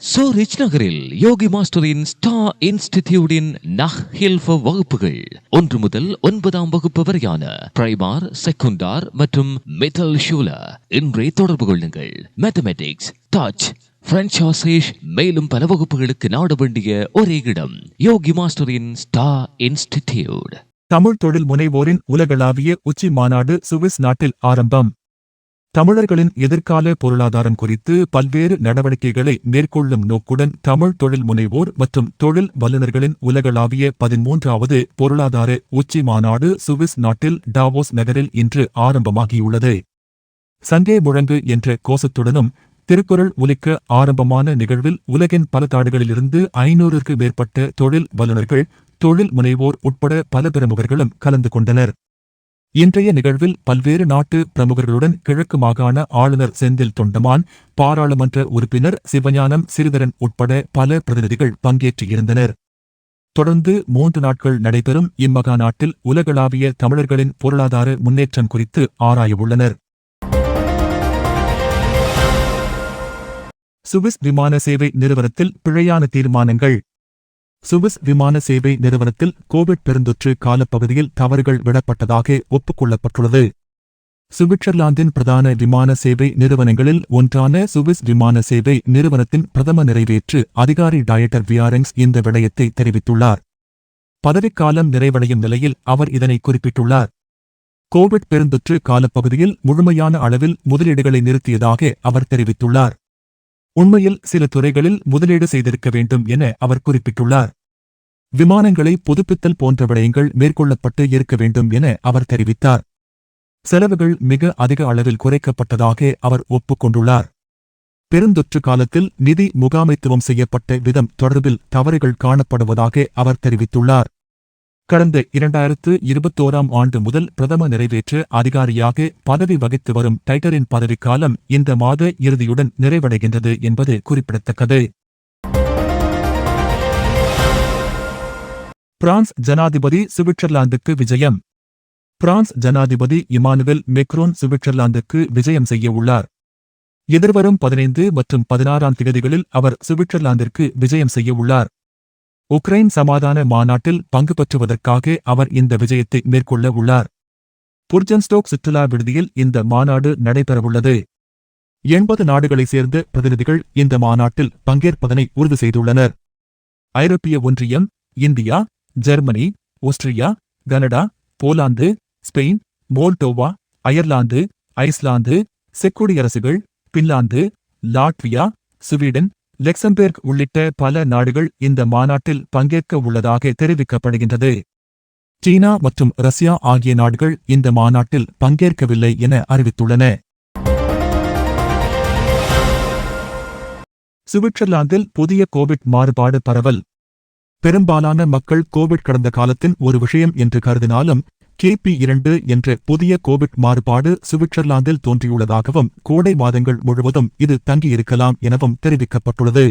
சோரிச் நகரில் யோகி மாஸ்டரின் ஸ்டா இன்ஸ்டிடியூடின் நஹ் ஹில்ஃப வகுப்புகள். ஒன்று முதல் ஒன்பதாம் வகுப்பு வரையான பிரைமார் செகுண்டார் மற்றும் மெட்டல் ஷூல. இன்றே தொடர்பு கொள்ளுங்கள். மேத்தமெட்டிக்ஸ் டச் பிரெஞ்ச் ஆசேஷ் மேலும் பல வகுப்புகளுக்கு நாட வேண்டிய ஒரே இடம் யோகி மாஸ்டரின் ஸ்டா இன்ஸ்டிடியூட். தமிழ் தொழில் முனைவோரின் உலகளாவிய உச்சி மாநாடு சுவிஸ் நாட்டில் ஆரம்பம். தமிழர்களின் எதிர்கால பொருளாதாரம் குறித்து பல்வேறு நடவடிக்கைகளை மேற்கொள்ளும் நோக்குடன் தமிழ் தொழில் முனைவோர் மற்றும் தொழில் வல்லுநர்களின் உலகளாவிய பதிமூன்றாவது பொருளாதார உச்சி மாநாடு சுவிஸ் நாட்டில் டாவோஸ் நகரில் இன்று ஆரம்பமாகியுள்ளது. சந்தே முழங்கு என்ற கோஷத்துடனும் திருக்குறள் ஒலிக்க ஆரம்பமான நிகழ்வில் உலகின் பல நாடுகளிலிருந்து ஐநூறுக்கு மேற்பட்ட தொழில் வல்லுநர்கள் தொழில் முனைவோர் உட்பட பல பிரமுகர்களும் கலந்து கொண்டனர். இன்றைய நிகழ்வில் பல்வேறு நாட்டு பிரமுகர்களுடன் கிழக்கு மாகாண ஆளுநர் செந்தில் தொண்டமான் பாராளுமன்ற உறுப்பினர் சிவஞானம் சிறிதரன் உட்பட பல பிரதிநிதிகள் பங்கேற்றிருந்தனர். தொடர்ந்து மூன்று நாட்கள் நடைபெறும் இம்மகாநாட்டில் உலகளாவிய தமிழர்களின் பொருளாதார முன்னேற்றம் குறித்து ஆராயவுள்ளனர். சுவிஸ் விமான சேவை நிறுவனத்தில் பிழையான தீர்மானங்கள் சுவிஸ் விமான சேவை நிறுவனத்தில் கோவிட் பெருந்தொற்று காலப்பகுதியில் தவறுகள் விடப்பட்டதாக ஒப்புக்கொள்ளப்பட்டுள்ளது. சுவிட்சர்லாந்தின் பிரதான விமான சேவை நிறுவனங்களில் ஒன்றான சுவிஸ் விமான சேவை நிறுவனத்தின் பிரதம நிறைவேற்று அதிகாரி டயட்டர் வியாரங்ஸ் இந்த விடயத்தை தெரிவித்துள்ளார். பதவிக்காலம் நிறைவடையும் நிலையில் அவர் இதனை குறிப்பிட்டுள்ளார். கோவிட் பெருந்தொற்று காலப்பகுதியில் முழுமையான அளவில் முதலீடுகளை நிறுத்தியதாக அவர் தெரிவித்துள்ளார். உண்மையில் சில துறைகளில் முதலீடு செய்திருக்க வேண்டும் என அவர் குறிப்பிட்டுள்ளார். விமானங்களை புதுப்பித்தல் போன்ற விடயங்கள் மேற்கொள்ளப்பட்டு இருக்க வேண்டும் என அவர் தெரிவித்தார். செலவுகள் மிக அதிக அளவில் குறைக்கப்பட்டதாக அவர் ஒப்புக்கொண்டுள்ளார். பெருந்தொற்று காலத்தில் நிதி முகாமைத்துவம் செய்யப்பட்ட விதம் தொடர்பில் தவறுகள் காணப்படுவதாக அவர் தெரிவித்துள்ளார். கடந்த இரண்டாயிரத்து இருபத்தோராம் ஆண்டு முதல் பிரதம நிறைவேற்று அதிகாரியாக பதவி வகித்து வரும் டைட்டரின் பதவிக்காலம் இந்த மாத இறுதியுடன் நிறைவடைகின்றது என்பது குறிப்பிடத்தக்கது. பிரான்ஸ் ஜனாதிபதி சுவிட்சர்லாந்துக்கு விஜயம். பிரான்ஸ் ஜனாதிபதி இமானுவேல் மெக்ரோன் சுவிட்சர்லாந்துக்கு விஜயம் செய்ய உள்ளார். எதிர்வரும் பதினைந்து மற்றும் பதினாறாம் தேதிகளில் அவர் சுவிட்சர்லாந்திற்கு விஜயம் செய்ய உள்ளார். உக்ரைன் சமாதான மாநாட்டில் பங்கு பெற்றுவதற்காக அவர் இந்த விஜயத்தை மேற்கொள்ள உள்ளார். புர்ஜன்ஸ்டோக் சுற்றுலா விடுதியில் இந்த மாநாடு நடைபெறவுள்ளது. எண்பது நாடுகளைச் சேர்ந்த பிரதிநிதிகள் இந்த மாநாட்டில் பங்கேற்பதனை உறுதி செய்துள்ளனர். ஐரோப்பிய ஒன்றியம் India Germany Austria Canada Poland Spain Moldova Ireland Iceland check குடியரசுகள் பின்லாந்து லாட்வியா சுவீடன் லெக்சம்பேர்க் உள்ளிட்ட பல நாடுகள் இந்த மாநாட்டில் பங்கேற்க உள்ளதாக தெரிவிக்கப்படுகின்றது. சீனா மற்றும் ரஷ்யா ஆகிய நாடுகள் இந்த மாநாட்டில் பங்கேற்கவில்லை என அறிவித்துள்ளன. சுவிட்சர்லாந்தில் புதிய கோவிட் மாறுபாடு பரவல். பெரும்பாலான மக்கள் கோவிட் கடந்த காலத்தின் ஒரு விஷயம் என்று கருதினாலும் கேபி இரண்டு என்ற புதிய கோவிட் மாறுபாடு சுவிட்சர்லாந்தில் தோன்றியுள்ளதாகவும் கோடை மாதங்கள் முழுவதும் இது தங்கியிருக்கலாம் எனவும் தெரிவிக்கப்பட்டுள்ளது.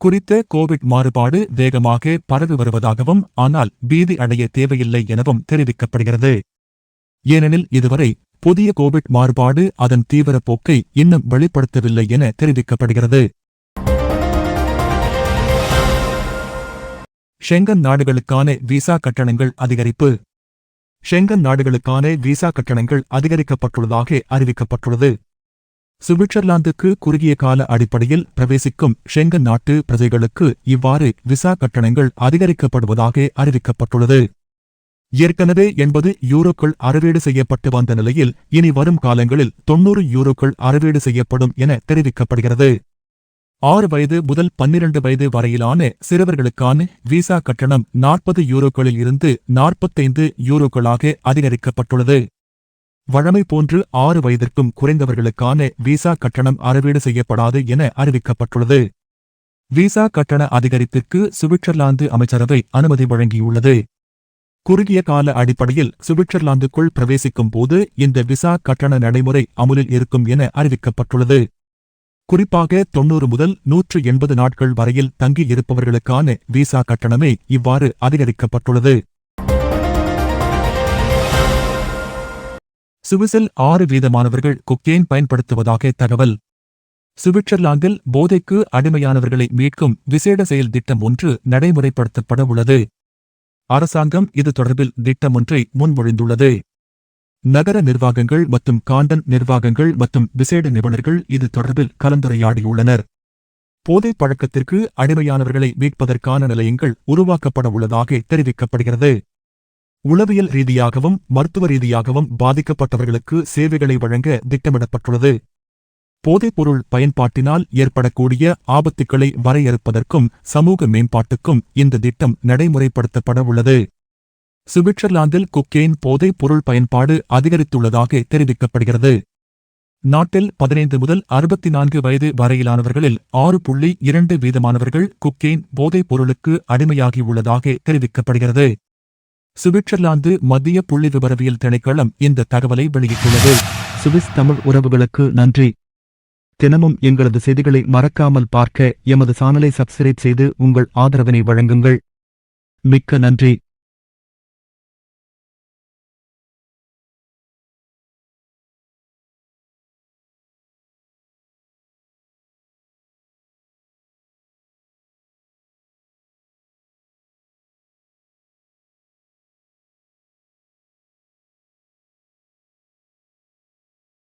குறித்த கோவிட் மாறுபாடு வேகமாக பரவி வருவதாகவும் ஆனால் பீதி அடைய தேவையில்லை எனவும் தெரிவிக்கப்படுகிறது. ஏனெனில் இதுவரை புதிய கோவிட் மாறுபாடு அதன் தீவிர போக்கை இன்னும் வெளிப்படுத்தவில்லை என தெரிவிக்கப்படுகிறது. ஷெங்கன் நாடுகளுக்கான விசா கட்டணங்கள் அதிகரிப்பு ஷெங்கன் நாடுகளுக்கான விசா கட்டணங்கள் அதிகரிக்கப்பட்டுள்ளதாக அறிவிக்கப்பட்டுள்ளது. சுவிட்சர்லாந்துக்கு குறுகிய கால அடிப்படையில் பிரவேசிக்கும் ஷெங்கன் நாட்டு பிரஜைகளுக்கு இவ்வாறு விசா கட்டணங்கள் அதிகரிக்கப்படுவதாக அறிவிக்கப்பட்டுள்ளது. ஏற்கனவே எண்பது யூரோக்கள் அறவீடு செய்யப்பட்டு வந்த நிலையில் இனி வரும் காலங்களில் தொன்னூறு யூரோக்கள் அறவீடு செய்யப்படும் என தெரிவிக்கப்படுகிறது. ஆறு வயது முதல் பன்னிரண்டு வயது வரையிலான சிறுவர்களுக்கான விசா கட்டணம் நாற்பது யூரோக்களில் இருந்து நாற்பத்தைந்து யூரோக்களாக அதிகரிக்கப்பட்டுள்ளது. வழமை போன்று ஆறு வயதிற்கும் குறைந்தவர்களுக்கான விசா கட்டணம் அறவீடு செய்யப்படாது என அறிவிக்கப்பட்டுள்ளது. விசா கட்டண அதிகரிப்பிற்கு சுவிட்சர்லாந்து அமைச்சரவை அனுமதி வழங்கியுள்ளது. குறுகிய கால அடிப்படையில் சுவிட்சர்லாந்துக்குள் பிரவேசிக்கும் போது இந்த விசா கட்டண நடைமுறை அமுலில் இருக்கும் என அறிவிக்கப்பட்டுள்ளது. குறிப்பாக தொன்னூறு முதல் நூற்று எண்பது நாட்கள் வரையில் தங்கியிருப்பவர்களுக்கான விசா கட்டணமே இவ்வாறு அதிகரிக்கப்பட்டுள்ளது. சுவிஸில் ஆறு வீதமானவர்கள் குக்கேன் பயன்படுத்துவதாக தகவல். சுவிட்சர்லாந்தில் போதைக்கு அடிமையானவர்களை மீட்கும் விசேட செயல் திட்டம் ஒன்று நடைமுறைப்படுத்தப்பட உள்ளது. அரசாங்கம் இது தொடர்பில் திட்டம் ஒன்றை முன்மொழிந்துள்ளது. நகர நிர்வாகங்கள் மற்றும் காண்டன் நிர்வாகங்கள் மற்றும் விசேட நிபுணர்கள் இது தொடர்பில் கலந்துரையாடியுள்ளனர். போதைப் பழக்கத்திற்கு அடிமையானவர்களை மீட்பதற்கான நிலையங்கள் உருவாக்கப்பட உள்ளதாக தெரிவிக்கப்படுகிறது. உளவியல் ரீதியாகவும் மருத்துவ ரீதியாகவும் பாதிக்கப்பட்டவர்களுக்கு சேவைகளை வழங்க திட்டமிடப்பட்டுள்ளது. போதைப்பொருள் பயன்பாட்டினால் ஏற்படக்கூடிய ஆபத்துக்களை வரையறுப்பதற்கும் சமூக மேம்பாட்டுக்கும் இந்த திட்டம் நடைமுறைப்படுத்தப்பட உள்ளது. சுவிட்சர்லாந்தில் குக்கேன் போதைப் பொருள் பயன்பாடு அதிகரித்துள்ளதாக தெரிவிக்கப்படுகிறது. நாட்டில் பதினைந்து முதல் அறுபத்தி நான்கு வயது வரையிலானவர்களில் ஆறு புள்ளி இரண்டு வீதமானவர்கள் குக்கேன் போதைப் பொருளுக்கு அடிமையாகியுள்ளதாக தெரிவிக்கப்படுகிறது. சுவிட்சர்லாந்து மத்திய புள்ளி விவரவியல் திணைக்களம் இந்த தகவலை வெளியிட்டுள்ளது. சுவிஸ் தமிழ் உறவுகளுக்கு நன்றி. தினமும் எங்களது செய்திகளை மறக்காமல் பார்க்க எமது சானலை சப்ஸ்கிரைப் செய்து உங்கள் ஆதரவினை வழங்குங்கள். மிக்க நன்றி.